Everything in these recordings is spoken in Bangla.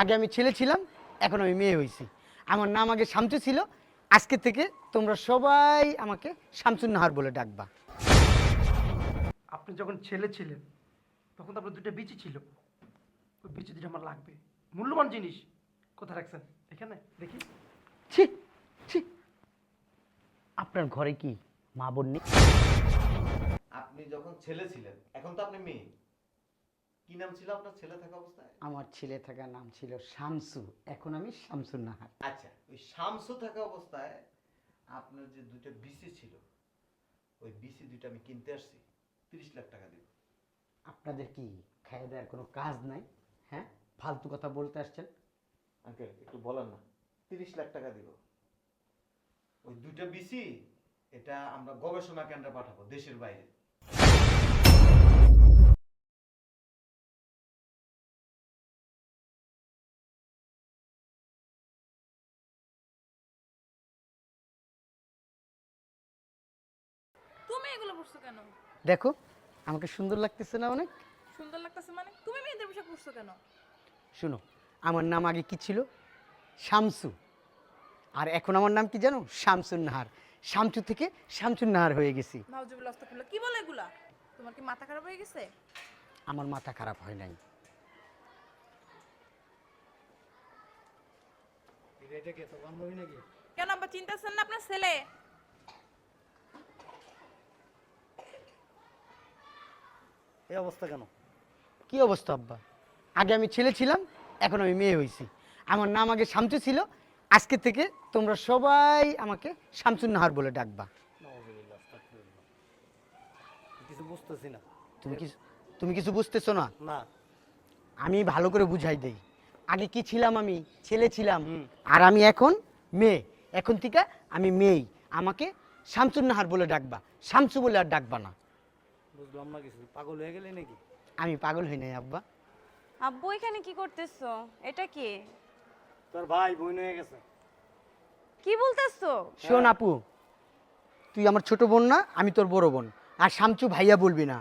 আগে আমি ছেলে ছিলাম এখন আমি মেয়ে হয়েছি। আমার নাম আগে শামসু ছিল আজকে থেকে তোমরা সবাই আমাকে শামসুন নাহার বলে ডাকবা। আপনি যখন ছেলে ছিলেন তখন তো আপনার দুটো বিচি ছিল। ওই বিচি দুটো আমার লাগবে। মূল্যবান জিনিস। কোথায় রাখছেন? এখানে? দেখি। ছি ছি। আপনার ঘরে কি মা বোন নেই? আপনি যখন ছেলে ছিলেন এখন তো আপনি মেয়ে। কি নাম ছিল আপনার ছেলে থাকা অবস্থায়? আমার ছেলে থাকার নাম ছিল শামসু। এখন আমি শামসুন নাহার। আচ্ছা ওই শামসু থাকা অবস্থায় আপনার যে দুটো বিসি ছিল ওই বিসি দুটো আমি কিনতে আসছি তিরিশ লাখ টাকা দিব। আপনাদের কি খাইয়ে দেওয়ার কোনো কাজ নাই? হ্যাঁ? ফালতু কথা বলতে আসছেন? আঙ্কেল একটু বলেন না তিরিশ লাখ টাকা দিব। ওই দুটো বিসি এটা আমরা গবেষণা কেন্দ্রে পাঠাবো দেশের বাইরে। তুমি এগুলো পড়ছো কেন? দেখো আমাকে সুন্দর লাগতেছে না অনেক। সুন্দর লাগতেছে মানে তুমি মেয়েদের পোশাক পরছো কেন? শুনো আমার নাম আগে কি ছিল? শামসু। আর এখন আমার নাম কি জানো? শামসুন নাহার শামসু থেকে শামসুন নাহার হয়ে গেছি। কি বলে এগুলা? তোমার কি মাথা খারাপ হয়ে গেছে? আমার মাথা খারাপ হয় নাই। কেন আবার চিন্তাছেন না আপনার ছেলে? এই অবস্থা কেন? কি অবস্থা আব্বা? আগে আমি ছেলে ছিলাম এখন আমি মেয়ে হয়েছি। আমার নাম আগে শামসু ছিল আজকে থেকে তোমরা সবাই আমাকে শামসুন নাহার বলে ডাকবা। কিছু বুঝতেছি না। তুমি কি তুমি কিছু বুঝতেছো না? না। আমি ভালো করে বুঝাই দেই। আগে কি ছিলাম আমি? ছেলে ছিলাম। আর আমি এখন মেয়ে। এখন থেকে আমি মেয়েই। আমাকে শামসুন নাহার বলে ডাকবা। শামসু বলে আর ডাকবা না। বুঝলাম না কিছু। পাগল হয়ে গেলে নাকি? আমি পাগল হই নাই আব্বা। আব্বু এখানে কি করতেছো? এটা কি? তোর ভাই বোন হয়ে গেছে। কি বলতেছো? শোন আপু তুই আমার ছোট বোন না আমি তোর বড় বোন। আর শামচু ভাইয়া বলবি না।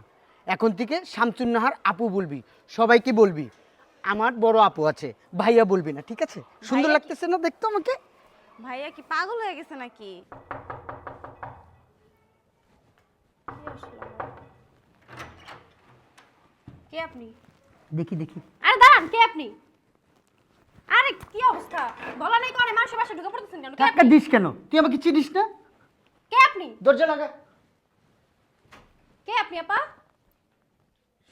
এখন থেকে শামচুন নাহার আপু বলবি সবাইকে বলবি। আমার বড় আপু আছে ভাইয়া বলবি না ঠিক আছে? সুন্দর লাগতেছে না দেখতো আমাকে? ভাইয়া কি পাগল হয়ে গেছে নাকি? কে আপনি? দেখি দেখি। আরে দাঁড়ান কে আপনি? আরে কি অবস্থা? বলা নেই করে মানুষের বাসা ঢুকে পড়তেছেন কেন? কে ধাক্কা আপনি? দিস কেন? তুই আমাকে চিনিস না? কে আপনি? দরজা লাগা। কে আপনি আপা?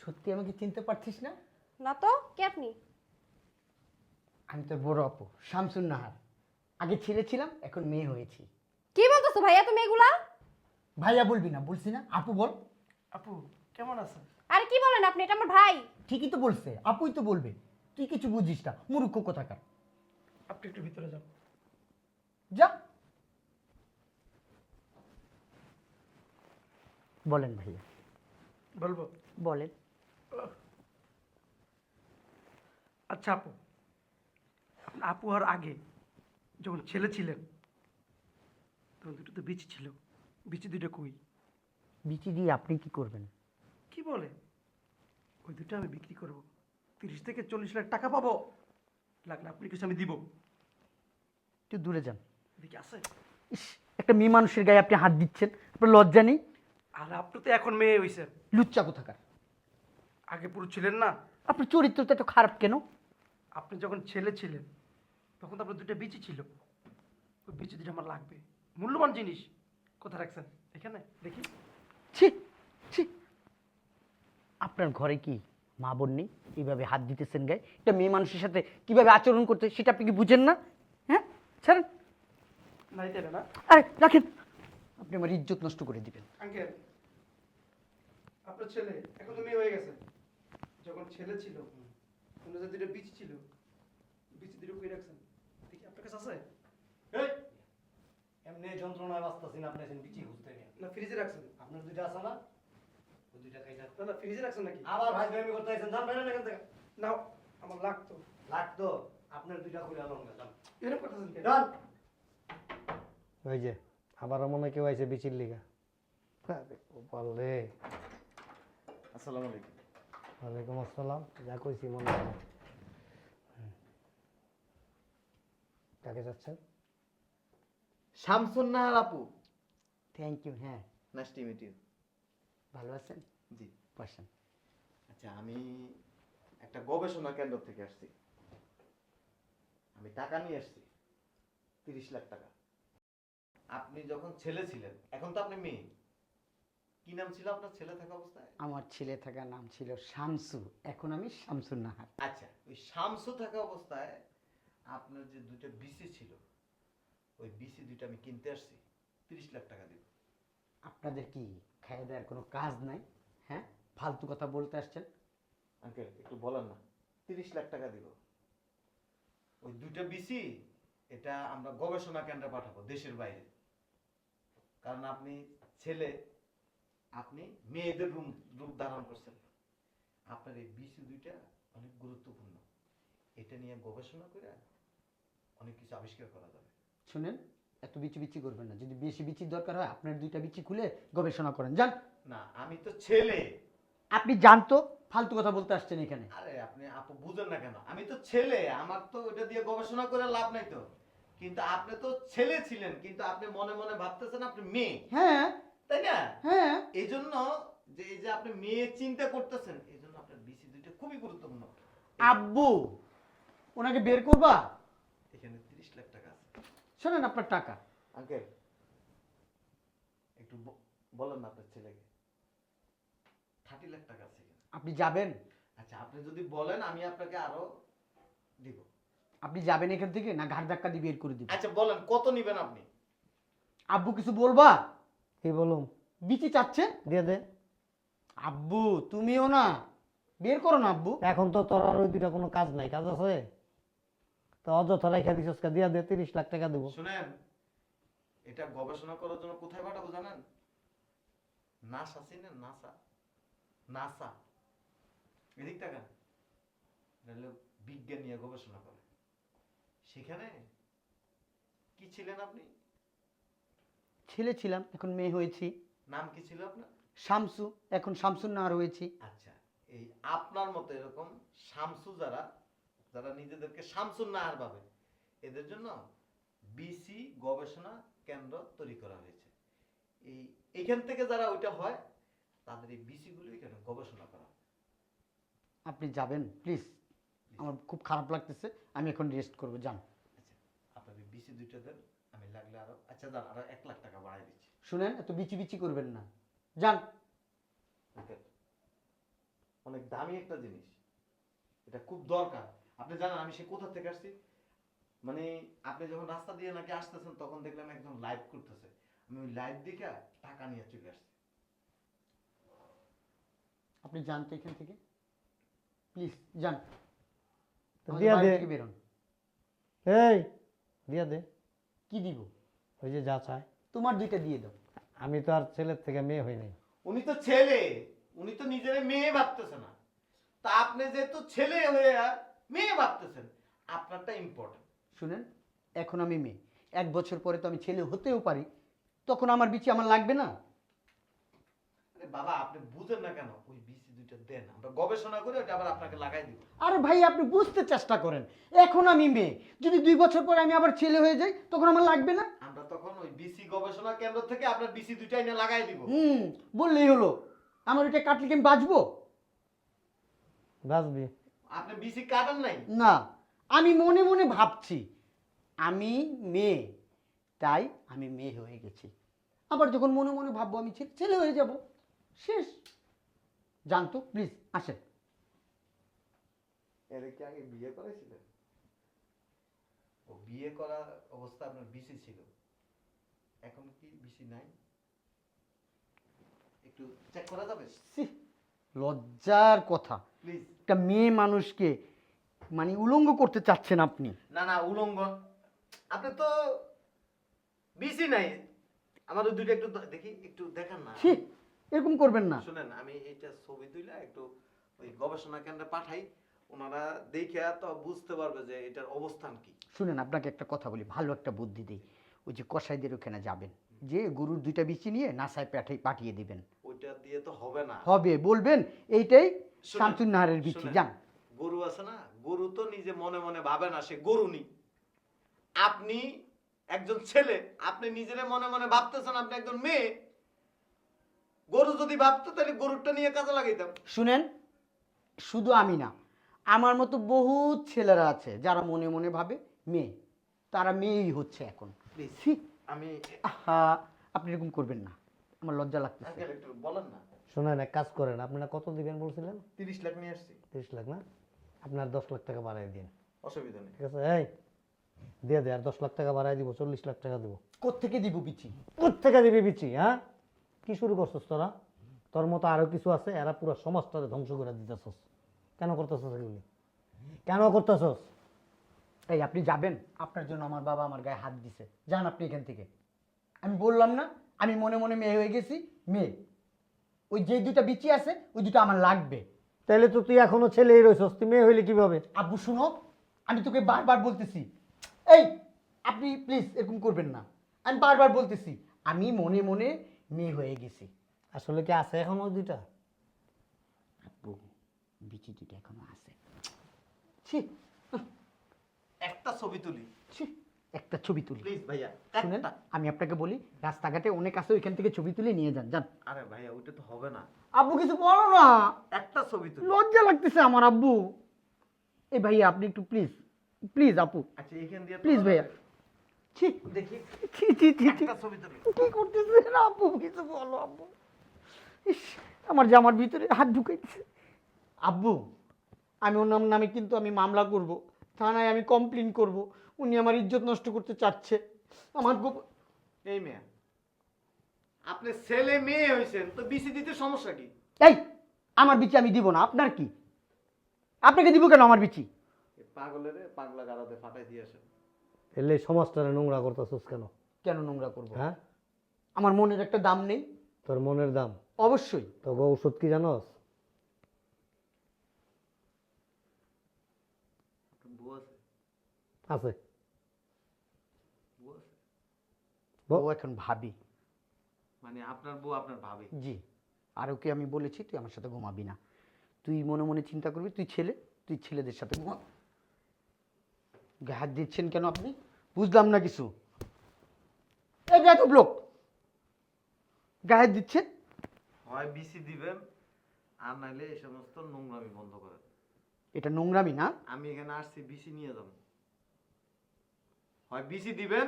সত্যি আমাকে চিনতে পারছিস না? না তো কে আপনি? আমি তোর বড় আপু শামসুন নাহার। আগে ছেলে ছিলাম এখন মেয়ে হয়েছি। কি বলতেছো ভাইয়া তুমি এগুলা? ভাইয়া বলবি না বলছি না। আপু বল। আপু কেমন আছেন? আরে কি বলেন আপনি? এটা আমার ভাই। ঠিকই তো বলছে আপুই তো বলবে। তুই কিছু বুঝিস না মূর্খ কোথাকার। আপনি একটু ভিতরে যান। যা। বলেন ভাইয়া। বলব? বলেন। আচ্ছা আপু। আপনি আপু হওয়ার আগে যখন ছেলে ছিলেন তখন দুটো তো বিচি ছিল। বিচি দুটো কই? বিচি দিয়ে আপনি কি করবেন? কি বলে ওই দুটো আমি বিক্রি করব। তিরিশ থেকে চল্লিশ লাখ টাকা পাবো। লাগলে আপনি কিছু আমি দিব। একটু দূরে যান। দেখি আছে ইস একটা মেয়ে মানুষের গায়ে আপনি হাত দিচ্ছেন। আপনার লজ্জা নেই? আর আপনি তো এখন মেয়ে হয়েছেন লুচ্চা কোথাকার? আগে পুরো ছিলেন না। আপনার চরিত্রটা এত খারাপ কেন? আপনি যখন ছেলে ছিলেন তখন তো আপনার দুটো বিচি ছিল। ওই বিচি দুটো আমার লাগবে। মূল্যবান জিনিস। কোথায় রাখছেন? এখানে? দেখি। ছি ছি। আপনার ঘরে কি মা বোন নেই? এইভাবে হাত দিতেছেন গায়ে? এটা মেয়ে মানুষের সাথে কীভাবে আচরণ করতে সেটা আপনি কি বুঝেন না? হ্যাঁ? ছাড়েন। না? আরে রাখেন। আপনি আমার ইজ্জত নষ্ট করে দিবেন। আঙ্কেল আপনার ছেলে এখন তো মেয়ে হয়ে গেছে। যখন ছেলে ছিল তখন যে দুটো বিচি ছিল বিচি দুটো কই রাখছেন? দেখি আপনার কাছে আছে? এই, এমনি যন্ত্রণায় বাঁচতেছি না আপনি বিচি খুঁজতে না ফ্রিজে রাখছেন। আপনার দুইটা আছে না? ওই দুইটা খাইছেন না না ফ্রিজে রাখছেন নাকি? আবার ভাই আমি করতে আইছেন জান বাইরে এখান থেকে। না আমার লাগতো। লাগতো? আপনার দুইটা খুলে আলো না জান এরকম করতেছেন কেন? জান ওই যে আবারও মনে কেউ আইছে বিচির লিগা। বললে আসসালামু আলাইকুম। ওয়ালাইকুম আসসালাম। যা কইছি মনে হয়। কাকে যাচ্ছেন শামসুন নাহার আপু। থ্যাংক ইউ হ্যাঁ। নাইস টু মিট ইউ ভালো আছেন? জি বসেন। আচ্ছা আমি একটা গবেষণা কেন্দ্র থেকে আসছি। আমি টাকা নিয়ে আসছি তিরিশ লাখ টাকা। আপনি যখন ছেলে ছিলেন এখন তো আপনি মেয়ে। কি নাম ছিল আপনার ছেলে থাকা অবস্থায়? আমার ছেলে থাকার নাম ছিল শামসু এখন আমি শামসুন নাহার। আচ্ছা ওই শামসু থাকা অবস্থায় আপনার যে দুটো বিসি ছিল ওই বিসি দুটো আমি কিনতে আসছি তিরিশ লাখ টাকা দিব। আপনাদের কি খাইয়ে দেওয়ার কোনো কাজ নাই? হ্যাঁ? ফালতু কথা বলতে আসছেন? আঙ্কেল একটু বলেন না। তিরিশ লাখ টাকা দিব। ওই দুইটা বিসি এটা আমরা গবেষণা কেন্দ্রে পাঠাবো দেশের বাইরে। কারণ আপনি ছেলে আপনি মেয়েদের রূপ রূপ ধারণ করছেন। আপনার এই বিসি দুইটা অনেক গুরুত্বপূর্ণ। এটা নিয়ে গবেষণা করে অনেক কিছু আবিষ্কার করা যাবে। শুনেন এত বিচি বিচি করবেন না। যদি বেশি বিচির দরকার হয় আপনার দুইটা বিচি খুলে গবেষণা করেন। যান। না আমি তো ছেলে। আপনি জানতো ফালতু কথা বলতে আসছেন এখানে। আরে আপনি আপু বুঝেন না কেন? আমি তো ছেলে আমার তো ওটা দিয়ে গবেষণা করে লাভ নাই তো। কিন্তু আপনি তো ছেলে ছিলেন কিন্তু আপনি মনে মনে ভাবতেছেন আপনি মেয়ে। হ্যাঁ। তাই না? হ্যাঁ। এই জন্য যে এই যে আপনি মেয়ে চিন্তা করতেছেন এই জন্য আপনার বিসি দুইটা খুবই গুরুত্বপূর্ণ। আব্বু ওনাকে বের করবা এখানে তিরিশ লাখ টাকা আছে শোনেন আপনার টাকা। আঙ্কেল একটু বলেন না আপনার ছেলেকে। থার্টি লাখ টাকা আছে আপনি যাবেন? আচ্ছা আপনি যদি বলেন আমি আপনাকে আরও দিব। আপনি যাবেন এখান থেকে না ঘাট ধাক্কা দিয়ে বের করে দিব? আচ্ছা বলেন কত নিবেন আপনি? আব্বু কিছু বলবা? কি বলুম? বিচি চাচ্ছে? দিয়ে দে। আব্বু তুমিও না। বের করো না আব্বু। এখন তো তোর আর ওই দুইটা কোনো কাজ নাই। কাজ আছে? তো অযথা রেখা দিছস কা দিয়া দে তিরিশ লাখ টাকা দেবো। শুনেন এটা গবেষণা করার জন্য কোথায় পাঠাবো জানেন? নাসা চিনেন নাসা? নাসা। এদিক তাকান। এটা বিজ্ঞান নিয়ে গবেষণা করে। সেখানে কি ছিলেন আপনি? ছেলে ছিলাম এখন মেয়ে হয়েছি। নাম কি ছিল আপনার? শামসু এখন শামসুন নাহার হয়েছি। আচ্ছা এই আপনার মতো এরকম শামসু যারা যারা নিজেদেরকে শামসুন নাহার ভাবে। এদের জন্য বিসি গবেষণা কেন্দ্র তৈরি করা হয়েছে। এই এখান থেকে যারা ওইটা হয় তাদের এই বিসি গুলো এখানে গবেষণা করা হয়। আপনি যাবেন প্লিজ আমার খুব খারাপ লাগতেছে আমি এখন রেস্ট করব যান। আচ্ছা আপনার এই বিসি দুইটা দেন আমি লাগলে আরও আচ্ছা যান আরও এক লাখ টাকা বাড়াই দিচ্ছি। শুনেন এত বিচি বিচি করবেন না। যান. অনেক দামি একটা জিনিস। এটা খুব দরকার। আপনি জানেন আমি সে কোথা থেকে আসছি? মানে আপনি যখন রাস্তা দিয়ে নাকি আসতেছেন তখন দেখলাম একজন লাইভ করতেছে। আমি ওই লাইভ দেখে টাকা নিয়ে চলে আসছি। আপনি যান তো এখান থেকে। প্লিজ যান। দিয়া দে। বেরোন। এই দিয়া দে। কি দিব? ওই যে যা চায়। তোমার দুইটা দিয়ে দাও। আমি তো আর ছেলের থেকে মেয়ে হই নাই। উনি তো ছেলে। উনি তো নিজের মেয়ে ভাবতেছে না। তা আপনি যেহেতু ছেলে হয়ে মেয়ে ভাবতেছেন আপনারটা ইম্পর্টেন্ট শুনেন এখন আমি মেয়ে। এক বছর পরে তো আমি ছেলে হতেও পারি তখন আমার বিচি আমার লাগবে না। আরে বাবা আপনি বুঝেন না কেন ওই বিসি দুইটা দেন আমরা গবেষণা করে ওটা আবার আপনাকে লাগাই দিব। আরে ভাই আপনি বুঝতে চেষ্টা করেন এখন আমি মেয়ে। যদি দুই বছর পরে আমি আবার ছেলে হয়ে যাই তখন আমার লাগবে না? আমরা তখন ওই বিসি গবেষণা কেন্দ্র থেকে আপনার বিসি দুইটা এনে লাগাই দিব। হুম বললেই হলো আমার ওইটা কাটলে কি আমি বাঁচবো? বাঁচবি। আপনি বিসি কাটেন নাই? না আমি মনে মনে ভাবছি আমি মেয়ে তাই আমি মেয়ে হয়ে গেছি। আবার যখন মনে মনে ভাববো আমি ছেলে হয়ে যাব। শেষ। জানতো প্লিজ আসেন। এর কি আগে বিয়ে করেছিলেন? ও বিয়ে করা অবস্থা আপনার বিসি ছিল। এখন কি বিসি নাই? একটু চেক করা যাবে? লজ্জার কথা। একটা মেয়ে মানুষকে মানে উলঙ্গ করতে চাচ্ছেন আপনি। না না উলঙ্গ। আপনি তো বিসি নাই। আমাদের দুইটা একটু দেখি একটু দেখান না। ছি এরকম করবেন না। শুনেন আমি এটা ছবি তুইলা একটু ওই গবেষণা কেন্দ্রে পাঠাই। ওনারা দেখে তো বুঝতে পারবে যে এটার অবস্থান কি। শুনেন আপনাকে একটা কথা বলি ভালো একটা বুদ্ধি দিই। ওই যে কসাইদের ওখানে যাবেন যে গরুর দুইটা বিচি নিয়ে নাসায় পাঠিয়ে পাঠিয়ে দিবেন। ওইটা দিয়ে তো হবে না। হবে বলবেন এইটাই শামসুন নাহারের বিচি শুনেন, যান। গরু আছে না? গরু তো নিজে মনে মনে ভাবে না সে গরু নি। আপনি একজন ছেলে আপনি নিজেরে মনে মনে ভাবতেছেন আপনি একজন মেয়ে। গরু যদি ভাবতো তাহলে গরুটা নিয়ে কাজে লাগাইতাম। শুনেন শুধু আমি না আমার মতো বহুত ছেলেরা আছে যারা মনে মনে ভাবে মেয়ে। তারা মেয়েই হচ্ছে এখন। আমি আহা আপনি এরকম করবেন না। আমার লজ্জা লাগতেছে। বলেন না। শোনেন এক কাজ করেন আপনারা কত দিবেন বলছিলেন? তিরিশ লাখ নিয়ে আসছি। তিরিশ লাখ না? আপনার দশ লাখ টাকা বাড়াই দিন। অসুবিধা নেই। ঠিক আছে? এই দিয়ে দে আর দশ লাখ টাকা বাড়াই দিব চল্লিশ লাখ টাকা দিব। কোত্থেকে দিব পিচি? কোথেকে দিবি বিচি হ্যাঁ? কি শুরু করছস তোরা? তোর মতো আরও কিছু আছে এরা পুরো সমাজটারে ধ্বংস করে দিতেছস। কেন করতেছস এগুলি? কেন করতেছস? এই আপনি যাবেন আপনার জন্য আমার বাবা আমার গায়ে হাত দিছে। যান আপনি এখান থেকে। আমি বললাম না আমি মনে মনে মেয়ে হয়ে গেছি মেয়ে। ওই যে দুটা বিচি আছে ওই দুটো আমার লাগবে। তাহলে তো তুই এখনও ছেলেই রয়েছস তুই মেয়ে হইলে কীভাবে? আব্বু শুনো আমি তোকে বারবার বলতেছি এই আপনি প্লিজ এরকম করবেন না। আমি বারবার বলতেছি আমি মনে মনে মেয়ে হয়ে গেছি। আসলে কি আছে এখন ওই দুইটা? আব্বু বিচি দুটো এখনও আছে। ছি একটা ছবি তুলি। ছি। একটা ছবি তুলি। প্লিজ ভাইয়া শুনেন আমি আপনাকে বলি রাস্তাঘাটে অনেক আছে ওইখান থেকে ছবি তুলে নিয়ে যান যান। আরে ভাইয়া ওইটা তো হবে না। আব্বু কিছু বলো না। একটা ছবি তুলি। লজ্জা লাগতেছে আমার আব্বু। এই ভাইয়া আপনি একটু প্লিজ প্লিজ আপু। আচ্ছা এখান দিয়ে প্লিজ ভাইয়া। ছি। দেখি। ছি ছি ছি একটা ছবি তুলি। কি করতেছেন আব্বু? কিছু বলো আব্বু। ইস আমার জামার ভিতরে হাত ঢুকাইছে আব্বু আমি ওনার নামে কিন্তু আমি মামলা করব। থানায় আমি কমপ্লেন করব। উনি আমার ইজ্জত নষ্ট করতে চাচ্ছে। আমার গোপ- এই মেয়ে আপনি ছেলে মেয়ে হয়েছেন তো বিসি দিতে সমস্যা কি? এই আমার বিচি আমি দিব না আপনার কি? আপনাকে দিব কেন আমার বিচি? পাগলের পাগলা গাড়াতে ফাটাই দিয়ে আসেন। এলে সমাজটারে নোংরা করতেছস কেন? কেন নোংরা করব? হ্যাঁ? আমার মনের একটা দাম নেই। তোর মনের দাম? অবশ্যই। তো গো ওষুধ কি জানোস বউ আছে আছে? বউ এখন ভাবি। মানে আপনার বউ আপনার ভাবি? জি। আর ওকে আমি বলেছি তুই আমার সাথে ঘুমাবি না। তুই মনে মনে চিন্তা করবি তুই ছেলে তুই ছেলেদের সাথে ঘুমা। গায়ে হাত দিচ্ছেন কেন আপনি? বুঝলাম না কিছু। এই বেতব লোক! গায়ে হাত দিচ্ছেন? হয় বিসি দিবেন আর নাইলে এই সমস্ত নোংরামি বন্ধ করেন। এটা নোংরামি না? আমি এখানে আসছি বিসি নিয়ে যাব। হয় বিসি দিবেন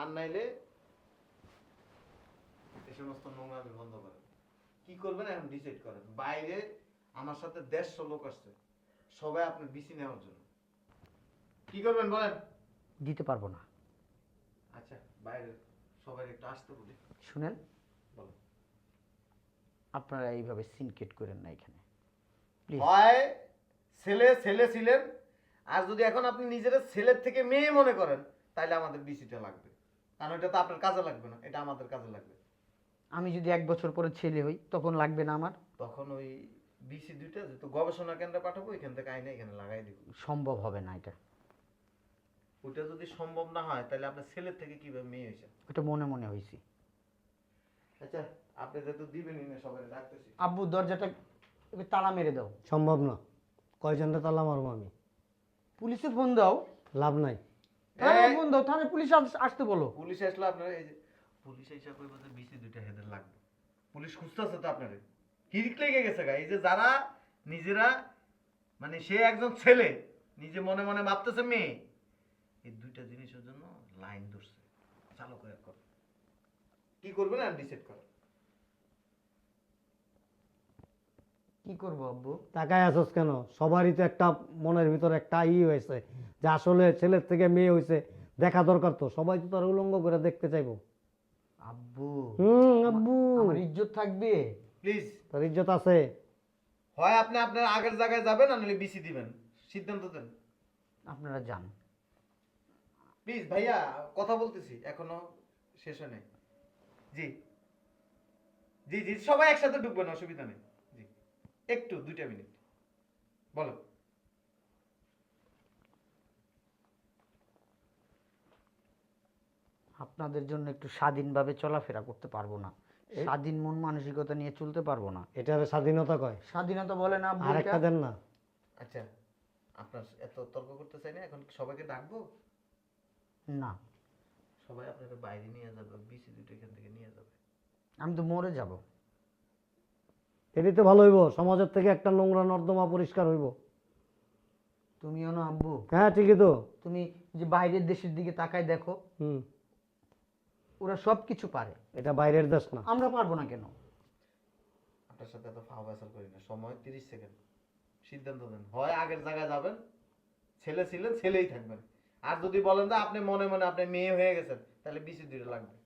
আর নাইলে এই সমস্ত নোংরামি বন্ধ করেন। কি করবেন এখন? ডিসাইড করেন। বাইরে আমার সাথে দেড়শো লোক আসছে। সবাই আপনার বিসি নেওয়ার জন্য। কি করবেন বলেন? দিতে পারব না। আচ্ছা বাইরে সবাই একটু আসতে বলি। শুনেন? বলো। আপনারা এইভাবে সিনকেট করেন না এখানে। প্লিজ হয় ছেলে ছেলে ছিলেন আর যদি এখন আপনি নিজের ছেলের থেকে মেয়ে মনে করেন তাহলে আমাদের বিসিটা লাগবে। কারণ এটা তো আপনার কাজে লাগবে না এটা আমাদের কাজে লাগবে। আমি যদি এক বছর পরে ছেলে হই তখন লাগবে না আমার? তখন ওই বিসি দুইটা তো গবেষণা কেন্দ্রে পাঠাবো এখান থেকে আইনে এখানে লাগাই দিব। সম্ভব হবে না এটা। ওইটা যদি সম্ভব না হয় তাহলে আপনার ছেলের থেকে কীভাবে মেয়ে হয়েছে ওটা মনে মনে হয়েছি আচ্ছা আপনি যেহেতু দিবেনই না সবাই ডাকতেছি। আব্বু দরজাটা তালা মেরে দাও। সম্ভব না। কয়জনটা তালা মারবো আমি? পুলিশে ফোন দাও। লাভ নাই। থানায় ফোন দাও থানায় পুলিশ আসতে বলো। পুলিশ আসলে আপনার এই যে পুলিশ এসে কইব যে বিসি দুইটা হেদের লাগবে। পুলিশ খুঁজতেছে তো আপনারে। হিরিক লেগে গেছে গা। এই যে যারা নিজেরা মানে সে একজন ছেলে নিজে মনে মনে ভাবতেছে মেয়ে এই দুইটা জিনিসের জন্য লাইন ধরছে। চালু করে কর। কি করবেন আর ডিসাইড করো কি করব আব্বু? তাকায় আসস কেন? সবারই তো একটা মনের ভিতর একটা ই হয়েছে যে আসলে ছেলের থেকে মেয়ে হয়েছে দেখা দরকার তো। সবাই তো তার উলঙ্গ করে দেখতে চাইব। আব্বু। হুম আব্বু। আমার ইজ্জত থাকবে? প্লিজ তার ইজ্জত আছে। হয় আপনি আপনার আগের জায়গায় যাবেন না নাহলে বিসি দিবেন। সিদ্ধান্ত দেন। আপনারা যান। প্লিজ ভাইয়া কথা বলতেছি। এখনও শেষ হয় নাই। জি। জি জি সবাই একসাথে ঢুকবেন অসুবিধা নেই। একটু দুইটা মিনিট। বলো। আপনাদের জন্য একটু স্বাধীনভাবে চলাফেরা করতে পারব না। স্বাধীন মন মানসিকতা নিয়ে চলতে পারব না। এটার স্বাধীনতা কয়? স্বাধীনতা বলে না আব্বু আর দেন না। আচ্ছা আপনার এত তর্ক করতে চাই না এখন সবাইকে ডাকবো? না। সবাই আপনাকে বাইরে নিয়ে যাবে বিসি দুটো এখান থেকে নিয়ে যাবে। আমি তো মরে যাব। এটি তো ভালো হইব সমাজের থেকে একটা নোংরা নর্দমা পরিষ্কার হইব। তুমিও না আব্বু? হ্যাঁ ঠিকই তো। তুমি যে বাইরের দেশের দিকে তাকায় দেখো হুম। ওরা সব কিছু পারে। এটা বাইরের দেশ না। আমরা পারব না কেন? আপনার সাথে এত ফাও ফেসাল করি না। সময় তিরিশ সেকেন্ড। সিদ্ধান্ত দেন হয় আগের জায়গায় যাবেন ছেলে ছিলেন ছেলেই থাকবেন। আর যদি বলেন যে আপনি মনে মনে আপনি মেয়ে হয়ে গেছেন তাহলে বিসি দুটো লাগবে।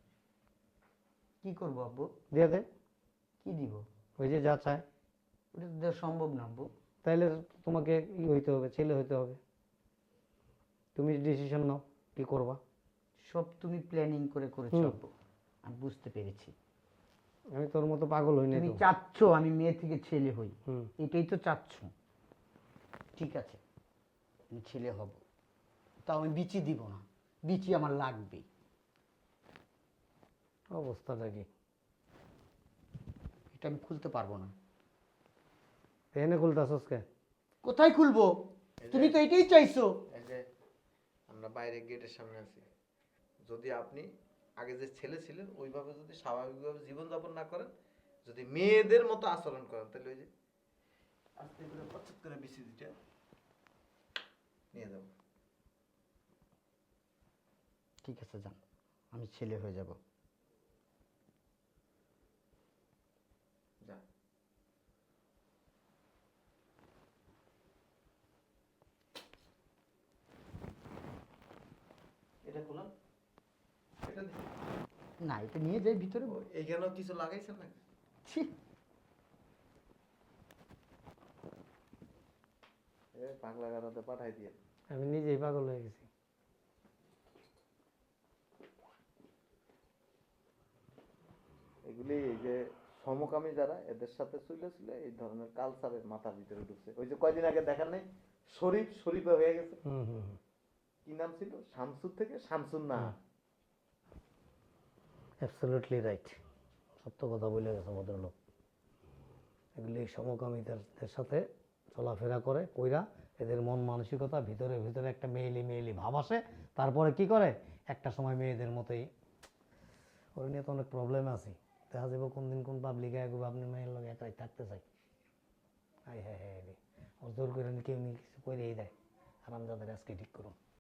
কি করব আব্বু? দিয়ে দে। কি দিব? ওই যে যা চায়। ওটা তো দেওয়া সম্ভব না আব্বু। তাইলে তোমাকে ই হইতে হবে ছেলে হইতে হবে। তুমি ডিসিশন নাও কি করবা। সব তুমি প্ল্যানিং করে করেছ হুম। আব্বু। আমি বুঝতে পেরেছি। আমি তোর মতো পাগল হই নাই তুমি তো। চাচ্ছ আমি মেয়ে থেকে ছেলে হই। হুম। এটাই তো চাচ্ছ। ঠিক আছে আমি ছেলে হব। তাও আমি বিচি দিব না। বিচি আমার লাগবে অবস্থাটা কি এটা আমি খুলতে পারব না। এনে খুলতাছস কে কোথায় খুলবো? তুমি তো এটাই চাইছো। এই যে আমরা বাইরে গেটের সামনে আছি। যদি আপনি আগে যে ছেলে ছিলেন ওইভাবে যদি স্বাভাবিকভাবে জীবনযাপন না করেন যদি মেয়েদের মতো আচরণ করেন তাহলে ওই যে আস্তে করে পছন্দ করে দিটা নিয়ে যাব। ঠিক আছে যান। আমি ছেলে হয়ে যাব যা এটা খোলান এটা না এটা নিয়ে যাই ভিতরে এইখানেও কিছু লাগাইছেন নাকি? ছি। এ পাগলা গারদে পাঠাই দিয়ে। আমি নিজেই পাগল হয়ে গেছি। এগুলি এই যে সমকামী যারা এদের সাথে চলে ছিল এই ধরনের কালচারের মাথার ভিতরে ঢুকছে। ওই যে কয়দিন আগে দেখার নেই শরীফ শরীফে হয়ে গেছে। হুম হুম হুম। কি নাম ছিল? শামসুর থেকে? শামসুর না অ্যাবসলিউটলি রাইট সত্য কথা বলে গেছে ভদ্রলোক এগুলি সমকামীদের সাথে চলাফেরা করে কইরা এদের মন মানসিকতা ভিতরে ভিতরে একটা মেয়েলি মেয়েলি ভাব আসে তারপরে কি করে একটা সময় মেয়েদের মতোই ওর নিয়ে তো অনেক প্রবলেম আছে দেখা যাবে কোন দিন কোন পাবলিকে একবার আপনি মেয়ের লগে একাই থাকতে চাই হ্যাঁ হ্যাঁ রে ওর জোর করে কেউ নিয়ে কিছু করেই দেয় আরাম যাদের আজকে ঠিক করুন